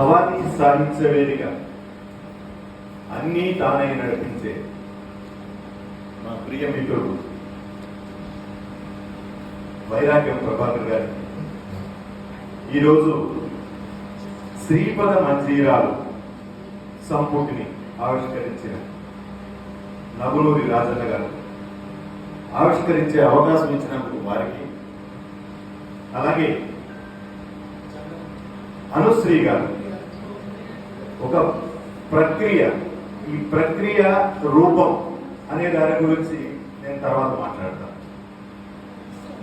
భవానీ సాహిత్య వేదిక అన్నీ తానే నడిపించే మా ప్రియ మిత్రుడు వైరాగ్యం ప్రభాకర్ గారు. ఈరోజు శ్రీపద మంజీరాలు సంపుటిని ఆవిష్కరించిన నగులూరి రాజన్న గారు. ఆవిష్కరించే అవకాశం ఇచ్చినందుకు వారికి అలాగే అనుశ్రీ గారు. ఒక ప్రక్రియ ఈ ప్రక్రియ రూపం అనే దాని గురించి నేను తర్వాత మాట్లాడతాను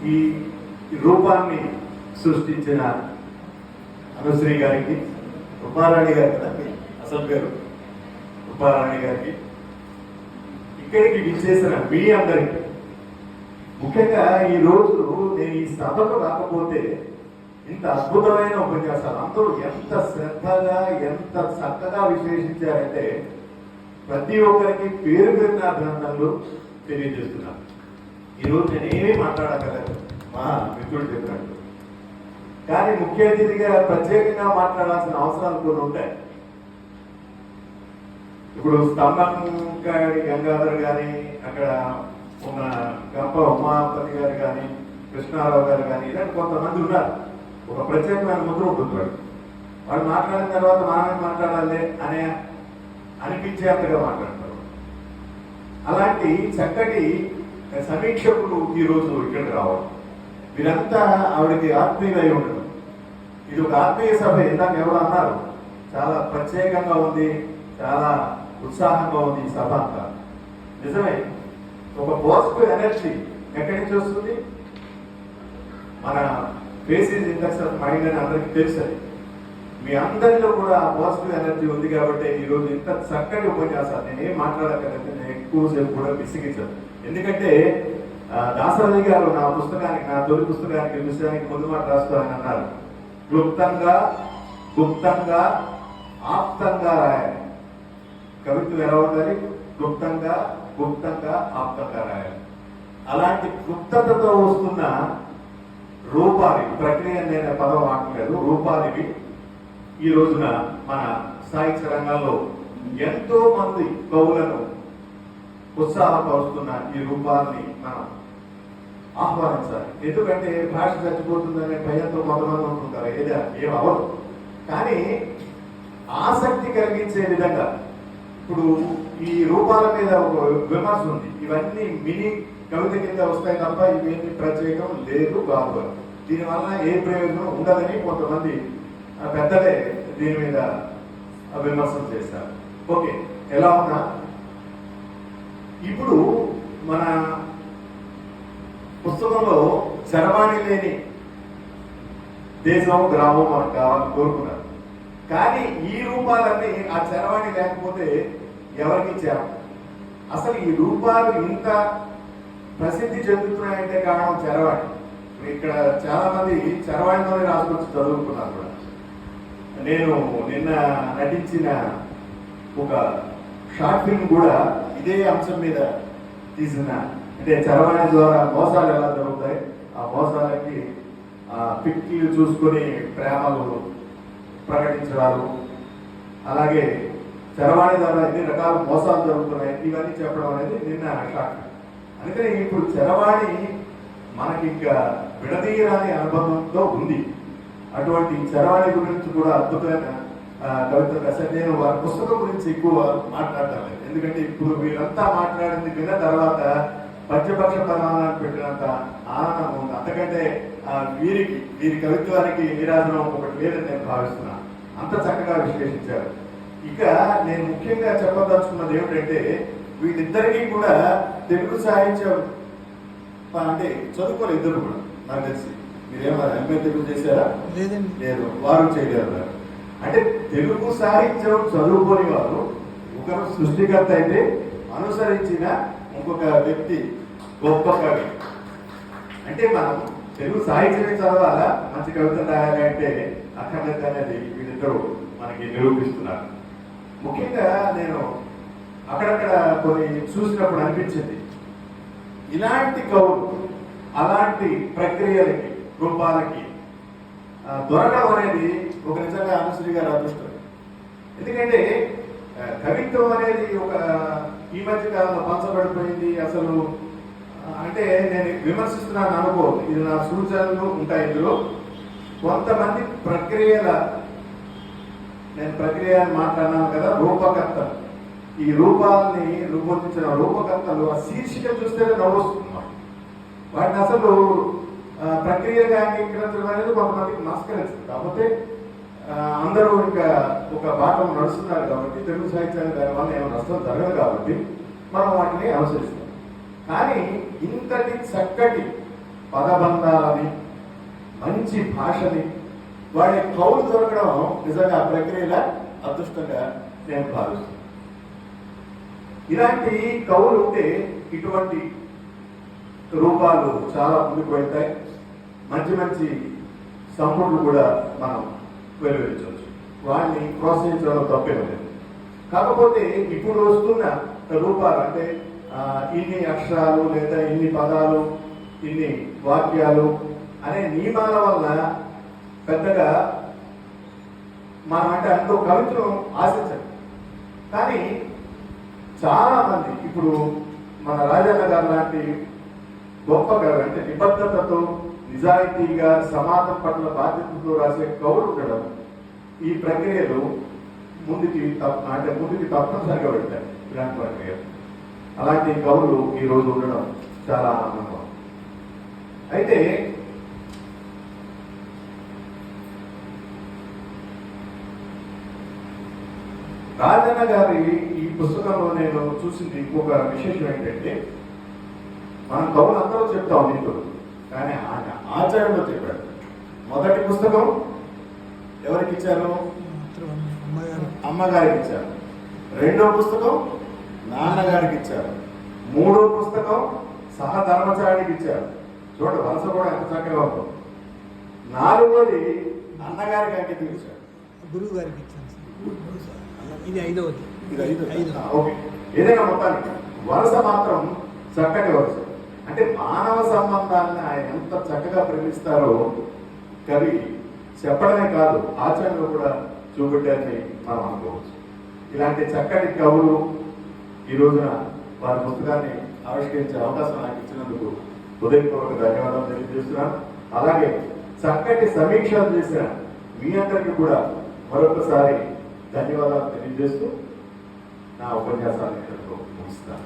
ఈ రూపాన్ని సృష్టించిన అనుశ్రీ గారికి రూపారాణి గారి కదా అసలు పేరు? రూపారాణి గారికి. ఇక్కడికి విచ్చేసిన మీ అందరికి ముఖ్యంగా ఈ రోజు నేను ఈ సభకు రాకపోతే ఇంత అద్భుతమైన ఉపన్యాసాలు. అందరూ ఎంత శ్రద్ధగా ఎంత చక్కగా విశ్లేషించారంటే ప్రతి ఒక్కరికి పేరు పెరిగిన అభినందనలు తెలియజేస్తున్నాను. ఈరోజు నేనేమీ మాట్లాడగలను? మా మిత్రుడు చెప్పినట్టు కానీ ముఖ్య అతిథిగా ప్రత్యేకంగా మాట్లాడాల్సిన అవసరాలు కొన్ని ఉంటాయి. ఇప్పుడు స్తంభంకాడి గంగాధర్ గాని అక్కడ ఉన్న గంప ఉమాపతి గారు కానీ కృష్ణారావు గారు కానీ ఇలాంటి కొంతమంది ఉన్నారు. ఒక ప్రత్యేకమైన ముద్ర ఉంటుంది వాడు వాడు మాట్లాడిన తర్వాత మనమే మాట్లాడాలి అనే అనిపించేంతగా మాట్లాడతారు అలాంటి చక్కటి సమీక్షకులు ఈరోజు ఇక్కడికి రావడం వీరంతా ఆవిడకి ఆత్మీయులై ఉండడం ఇది ఒక ఆత్మీయ సభ ఇందాక ఎవరు అన్నారు. చాలా ప్రత్యేకంగా ఉంది చాలా ఉత్సాహంగా ఉంది ఈ సభ అంతా. నిజమే ఒక పాజిటివ్ ఎనర్జీ ఎక్కడి నుంచి వస్తుంది? మన ఫేసెస్ ఇండెక్స్ ఆఫ్ మైండ్ అని అందరికీ తెలుసు మీ అందరిలో కూడా ఆ పాజిటివ్ ఎనర్జీ ఉంది కాబట్టి ఈరోజు ఇంత చక్కటి ఉపన్యాసాలు. నేను ఏం మాట్లాడక్కర్లేదు నేను ఎక్కువసేపు కూడా విసిగించాను. ఎందుకంటే దాసరాజు గారు నా పుస్తకానికి నా తొలి పుస్తకానికి విషయానికి ముందు మాట రాస్తారని అన్నారు. క్లుప్తంగా గుప్తంగా ఆప్తంగా రాయాలి. కవిత్వం ఎలా ఉండాలి? క్లుప్తంగా గుప్తంగా ఆప్తంగా రాయాలి. అలాంటి క్లుప్తతతో వస్తున్న రూపాలి ప్రక్రియ నేను పదం వాడలేదు రూపాలివి ఈ రోజున మన సాహిత్య రంగంలో ఎంతో మంది కవులను ఉత్సాహపరుస్తున్న ఈ రూపాన్ని మనం ఆహ్వానించాలి. ఎందుకంటే భాష చచ్చిపోతుందనే భయంతో కొంతమంది ఉంటుంటారు. ఏదా ఏం అవ్వదు. కానీ ఆసక్తి కలిగించే విధంగా ఇప్పుడు ఈ రూపాల మీద ఒక విమర్శ ఉంది. ఇవన్నీ మినీ కవిత కింద వస్తాయి తప్ప ఇవేమి ప్రత్యేకం లేదు కాదు దీనివల్ల ఏ ప్రయోజనం ఉండదని కొంతమంది ఆ, పెద్దలే దీని మీద విమర్శలు చేస్తారు ఓకే ఎలా ఉన్నా. ఇప్పుడు మన పుస్తకంలో చరవాణి లేని దేశం గ్రామం మనకు కావాలని కోరుకున్నారు. కానీ ఈ రూపాలన్నీ ఆ చరవాణి లేకపోతే ఎవరికి చేరం అసలు ఈ రూపాలు ఇంత ప్రసిద్ధి చెందుతున్నాయంటే కారణం చరవాణి ఇక్కడ చాలా మంది చరవాణితోనే రాసుకొచ్చి చదువుకున్నారు కూడా నేను నిన్న నటించిన ఒక షార్ట్ ఫిల్మ్ కూడా ఇదే అంశం మీద తీసిన అంటే చరవాణి ద్వారా మోసాలు ఎలా జరుగుతాయి ఆ మోసాలకి ఆ పిక్కిలు చూసుకొని ప్రేమలు ప్రకటించడాలు అలాగే చరవాణి ద్వారా ఎన్ని రకాల మోసాలు జరుగుతున్నాయి ఇవన్నీ చెప్పడం అనేది నిన్న షార్ట్ ఫిల్మ్. అందుకని ఇప్పుడు చెరవాణి మనకి ఇంకా విడదీయరాని అనుబంధంతో ఉంది. అటువంటి చరవాణి గురించి కూడా అద్భుతమైన కవిత్వ కవిత నేను వారి పుస్తకం గురించి ఎక్కువ మాట్లాడటం లేదు. ఎందుకంటే ఇప్పుడు వీరంతా మాట్లాడింది విన్న తర్వాత పద్యపక్ష పరాణాన్ని పెట్టినంత ఆనందం ఉంది. అంతకంటే వీరికి వీరి కవిత్వానికి నీరాజనం ఒకటి లేదని నేను భావిస్తున్నాను. అంత చక్కగా విశ్లేషించారు. ఇక నేను ముఖ్యంగా చెప్పదలుచుకున్నది ఏమిటంటే వీళ్ళిద్దరికీ కూడా తెలుగు సాహిత్యం అంటే చదువుకోలేదు ఇద్దరు కూడా నాకు తెలిసి. మీరేమన్నా ఎంఏ తెలుగు చేశారా? లేదండి. లేదు వారు చేయలేరు అంటే తెలుగు సాహిత్యం చదువుకోని వారు ఒకరు సృష్టికర్త అయితే అనుసరించిన ఇంకొక వ్యక్తి గొప్ప కవి. అంటే మనం తెలుగు సాహిత్యమే చదవాలా? మంచి కవిత రాయాలి అంటే అక్కర్లేదు అనేది వీళ్ళిద్దరూ మనకి నిరూపిస్తున్నారు. ముఖ్యంగా నేను అక్కడక్కడ కొన్ని చూసినప్పుడు అనిపించింది. ఇలాంటి కవులు అలాంటి ప్రక్రియలకి రూపాలకి దొరకడం అనేది ఒక నిజంగా అనుశ్రీ గారి అదృష్టం. ఎందుకంటే కవిత్వం అనేది ఒక ఈ మధ్య కాలంలో పంచబడిపోయింది అసలు. అంటే నేను విమర్శిస్తున్నాను అనుకో ఇది నా సూచనలు ఉంటాయి ఇందులో. కొంతమంది ప్రక్రియల నేను ప్రక్రియ అని మాట్లాడినాను కదా రూపకర్త ఈ రూపాలని రూపొందించిన రూపకర్తలు ఆ శీర్షిక చూస్తేనే నవ్వొస్తుంది. వాటిని అసలు ప్రక్రియగా అంగీకరించడం అనేది కొంతమందికి నమస్కరించదు కాకపోతే అందరూ ఇంకా ఒక భాగం నడుస్తున్నారు కాబట్టి తెలుగు సాహిత్యాన్ని దాని వల్ల ఏమైనా నష్టం జరగదు కాబట్టి మనం వాటిని అనుసరిస్తాం. కానీ ఇంతటి చక్కటి పదబంధాలని మంచి భాషని వాడి కౌలు దొరకడం నిజంగా ఆ ప్రక్రియల అదృష్టంగా నేను భావిస్తున్నాను. ఇలాంటి కవులు ఉంటే ఇటువంటి రూపాలు చాలా ముందుకు వెళ్తాయి మంచి మంచి సంపూర్ణలు కూడా మనం వెలువరించవచ్చు. వాడిని ప్రోత్సహించడం తప్పేం లేదు. కాకపోతే ఇప్పుడు వస్తున్న రూపాలు అంటే ఇన్ని అక్షరాలు లేదా ఇన్ని పదాలు ఇన్ని వాక్యాలు అనే నియమాల వల్ల పెద్దగా మనం అంటే అంటూ కవిత్వం ఆశించదు కానీ చాలా మంది ఇప్పుడు మన రాజన్న గారు లాంటి గొప్ప కవి అంటే నిబద్ధతతో నిజాయితీగా సమాజం పట్ల బాధ్యతతో రాసే కవులు ఉండడం ఈ ప్రక్రియలు ముందుకి అంటే ముందుకి తప్పనిసరిగా వెళ్తాయి ఇలాంటి ప్రక్రియ. అలాంటి కవులు ఈ రోజు ఉండడం చాలా ఆనందం. అయితే రాజన్న గారి ఈ పుస్తకంలో నేను చూసింది ఇంకొక విశేషం ఏంటంటే మనం కవులు అందరూ చెప్తాం నీతులు కానీ ఆయన ఆచరణలో చెప్పాడు మొదటి పుస్తకం ఎవరికి ఇచ్చారు? అమ్మగారు అమ్మగారికి ఇచ్చారు. రెండో పుస్తకం నాన్నగారికి ఇచ్చారు. మూడో పుస్తకం సహధర్మచారికి ఇచ్చారు. చూడండి వలస కూడా ఎంత చక్కగా ఉందో. నాలుగోది అన్నగారికి అంకితం ఇచ్చారు? గురువు గారికి ఇచ్చాను సార్. ఇది ఐదవది ఇది ఐదు ఓకే. ఏదైనా మొత్తానికి వలస మాత్రం చక్కటి వలస అంటే మానవ సంబంధాన్ని ఆయన ఎంత చక్కగా ప్రేమిస్తారో కవి చెప్పడమే కాదు ఆచరణలో కూడా చూపెట్టారని మనం అనుకోవచ్చు. ఇలాంటి చక్కటి కవులు ఈ రోజున వారి పుస్తకాన్ని ఆవిష్కరించే అవకాశం నాకు ఇచ్చినందుకు హృదయపూర్వక ధన్యవాదాలు తెలియజేస్తున్నాను. అలాగే చక్కటి సమీక్షలు చేసిన మీ అందరికీ కూడా మరొకసారి ధన్యవాదాలు తెలియజేస్తూ నా ఉపన్యాసాన్ని ఇక్కడితో ముగిస్తాను